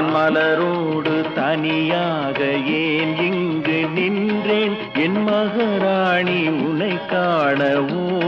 நான் மலரோடு தனியாக ஏன் இங்கு நின்றேன்? என் மகராணி உனை காணவும்